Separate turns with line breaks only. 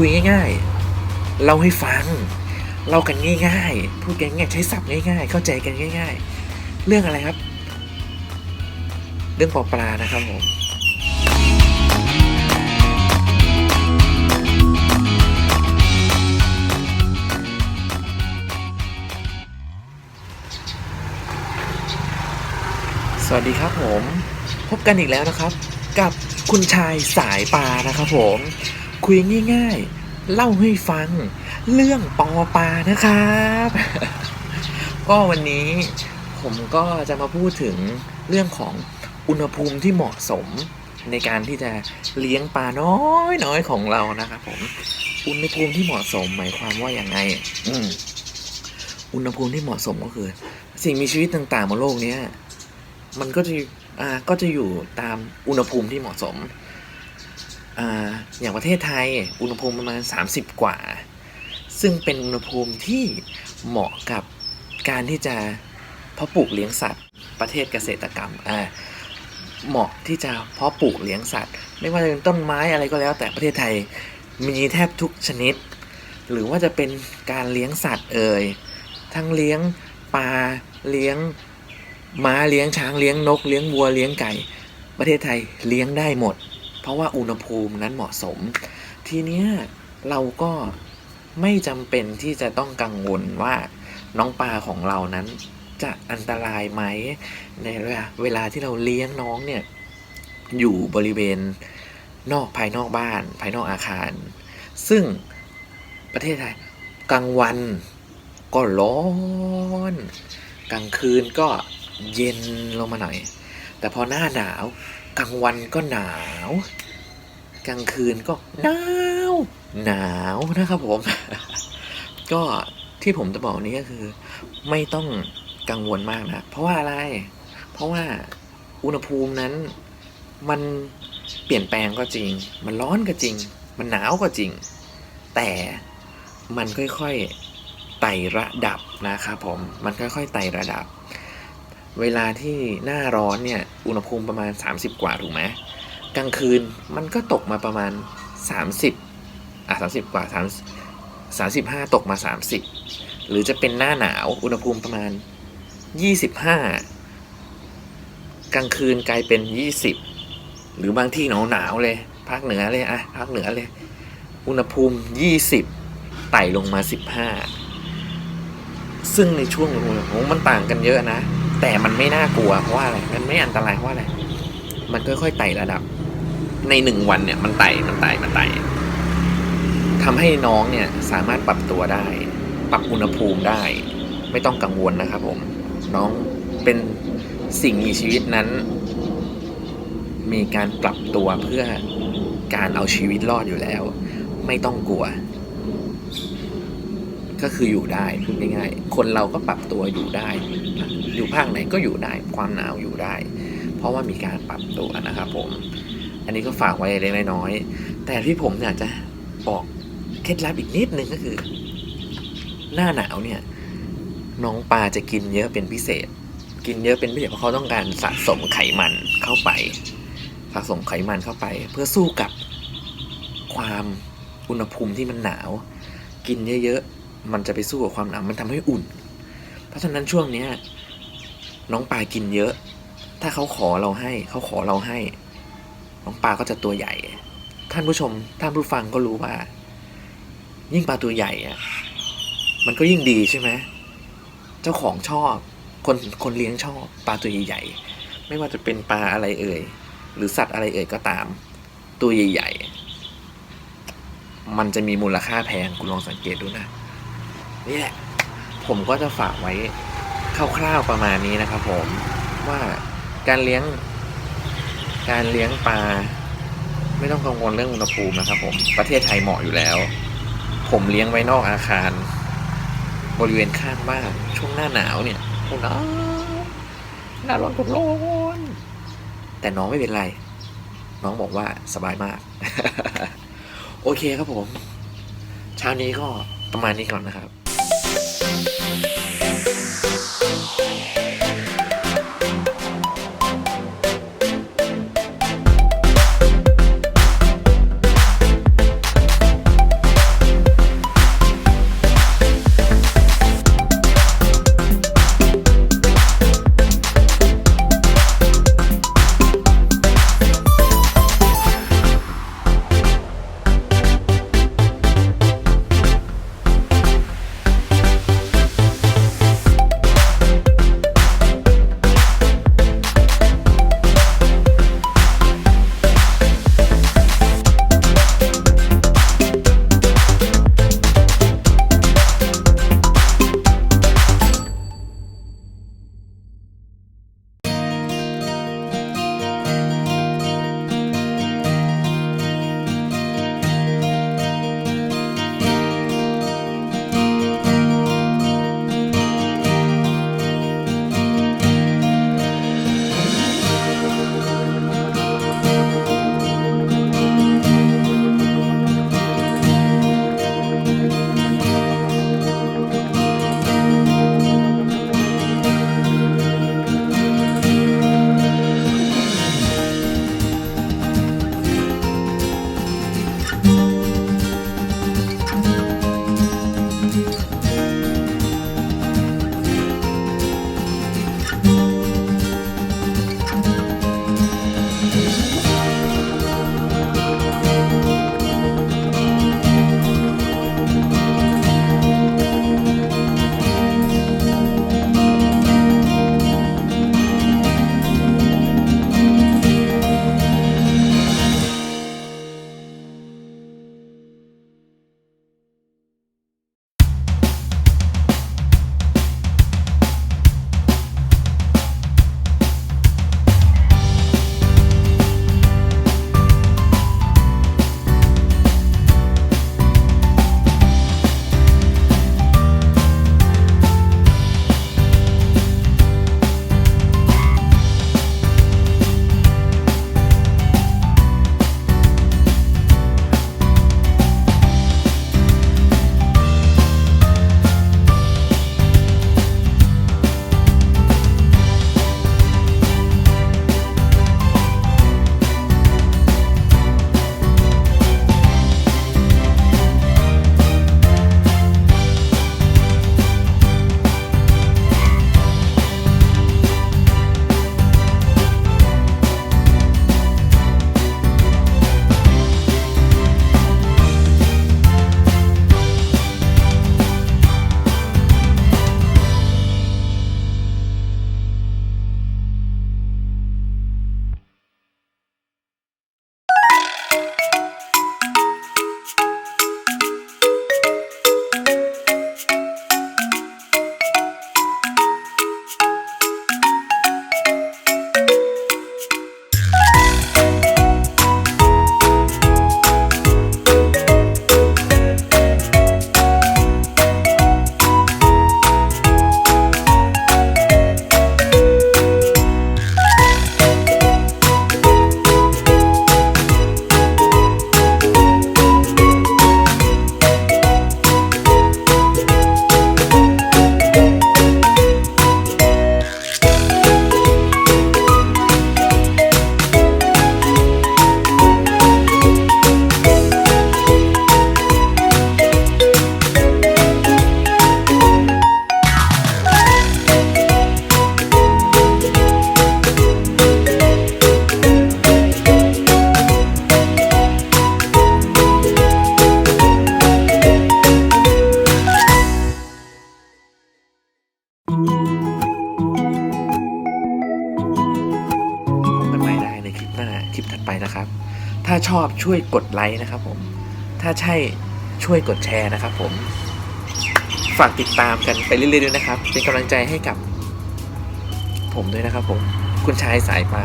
คุยง่ายๆ เล่าให้ฟัง เล่ากันง่ายๆ พูดกันง่ายๆใช้ศัพท์ง่ายๆ เข้าใจกันง่าย ๆ เรื่องอะไรครับ เรื่องปอปลานะครับผมสวัสดีครับผม พบกันอีกแล้วนะครับ กับคุณชายสายปลานะครับผม คุยง่าย ๆ เล่าให้ฟังเรื่องปอปลานะครับ ก็วันนี้ผมก็จะมาพูดถึงเรื่องของอุณหภูมิที่เหมาะสมในการที่จะเลี้ยงปลาน้อยน้อยๆของเรานะครับผม อุณหภูมิที่เหมาะสมหมายความว่าอย่างไง อืมอุณหภูมิที่เหมาะสมก็คือ สิ่งมีชีวิตต่างๆบนโลกนี้มันก็จะอ่าก็จะอยู่ตามอุณหภูมิที่เหมาะสม อย่างประเทศไทยอุณหภูมิประมาณ 30 กว่า ซึ่งเป็นอุณหภูมิที่เหมาะกับการที่จะเพาะปลูกเลี้ยงสัตว์ ประเทศเกษตรกรรมอ่าเหมาะที่จะเพาะปลูกเลี้ยงสัตว์ ไม่ว่าจะเป็นต้นไม้อะไรก็แล้ว แต่ประเทศไทยมีแทบทุกชนิด หรือว่าจะเป็นการเลี้ยงสัตว์เอ่ยทั้งเลี้ยงปลาเลี้ยงม้าเลี้ยงช้างเลี้ยงนก เลี้ยงวัวเลี้ยงไก่ ประเทศไทยเลี้ยงได้หมด เพราะว่าอุณหภูมินั้นเหมาะสม ทีเนี้ยเราก็ไม่จำเป็นที่จะต้องกังวลว่าน้องปลาของเรานั้นจะอันตรายไหมในเวลาเวลาที่เราเลี้ยงน้องเนี่ยอยู่บริเวณนอกภายนอกบ้าน ภายนอกอาคาร ซึ่งประเทศไทยกลางวันก็ร้อน กลางคืนก็เย็นลงมาหน่อย แต่พอหน้าหนาว กลางวันก็หนาว กลางคืนก็หนาว หนาวนะครับผม ก็ที่ผมจะบอกนี้ก็คือ ไม่ต้องกังวลมากนะ เพราะว่าอะไร เพราะว่าอุณหภูมินั้นมันเปลี่ยนแปลงก็จริง มันร้อนก็จริง มันหนาวก็จริง แต่มันค่อยๆไต่ระดับนะครับผม มันค่อยๆไต่ระดับ เวลาที่หน้าร้อนเนี่ย อุณหภูมิประมาณ 30 กว่าถูกไหมกลางคืนมันก็ตกมาประมาณ 30 อะ 30 กว่า3 35 ตกมา 30 หรือจะเป็นหน้าหนาว อุณหภูมิประมาณ 25 กลางคืนกลายเป็น 20 หรือบางที่หนาวหนาวเลย ภาคเหนือเลยอะภาคเหนือเลย อุณหภูมิ 20 ไต่ลงมา 15 ซึ่งในช่วงอุณหภูมิมันต่างกันเยอะนะ แต่มันไม่น่ากลัวเพราะว่าอะไร มันไม่อันตรายเพราะอะไร มันค่อยๆไต่ระดับ ในหนึ่งวันเนี่ยมันไต่ มันไต่ มันไต่ทำให้น้องเนี่ยสามารถปรับตัวได้ ปรับอุณหภูมิได้ ไม่ต้องกังวลนะครับผม น้องเป็นสิ่งมีชีวิตนั้น มีการปรับตัวเพื่อการเอาชีวิตรอดอยู่แล้ว ไม่ต้องกลัว ก็คืออยู่ได้พูดง่ายๆ คนเราก็ปรับตัวอยู่ได้ อยู่ภาคไหนก็อยู่ได้ ความหนาวอยู่ได้ เพราะว่ามีการปรับตัวนะครับผม อันนี้ก็ฝากไว้เล็กน้อยแต่ที่ผมอยากจะบอกเคล็ดลับอีกนิดนึงก็คือ หน้าหนาวเนี่ย น้องปลาจะกินเยอะเป็นพิเศษ กินเยอะเป็นพิเศษเพราะเขาต้องการสะสมไขมันเข้าไป สะสมไขมันเข้าไป เพื่อสู้กับความอุณหภูมิที่มันหนาว กินเยอะๆ มันจะไปสู้กับความหนาวมันทำให้อุ่น เพราะฉะนั้นช่วงเนี้ยน้องปลากินเยอะ ถ้าเขาขอเราให้เขาขอเราให้ น้องปลาก็จะตัวใหญ่ ท่านผู้ชมท่านผู้ฟังก็รู้ว่า ยิ่งปลาตัวใหญ่อะมันก็ยิ่งดีใช่ไหมเจ้าของชอบคนคนเลี้ยงชอบปลาตัวใหญ่ๆไม่ว่าจะเป็นปลาอะไรเอ่ย หรือสัตว์อะไรเอ่ยก็ตาม ตัวใหญ่ๆมันจะมีมูลค่าแพงคุณลองสังเกตดูนะ นี่แหละ ผมก็จะฝากไว้คร่าวๆประมาณนี้นะครับ ผมว่าการเลี้ยง การเลี้ยงปลาไม่ต้องกังวลเรื่องอุณหภูมินะครับ ผมประเทศไทยเหมาะอยู่แล้ว ผมเลี้ยงไว้นอกอาคาร บริเวณข้างบ้านช่วงหน้าหนาวเนี่ยโอ้หนาวหน้าร้อนก็ร้อนแต่น้องไม่เป็นไร น้องบอกว่าสบายมาก โอเคครับผม เช้านี้ก็ประมาณนี้ก่อนนะครับ Thank you. อบช่วยกดไลค์นะครับผม ถ้าใช่ช่วยกดแชร์นะครับผม ฝากติดตามกันไปเรื่อยๆด้วยนะครับ เป็นกำลังใจให้กับ ผมด้วยนะครับผม คุณชายสายปลา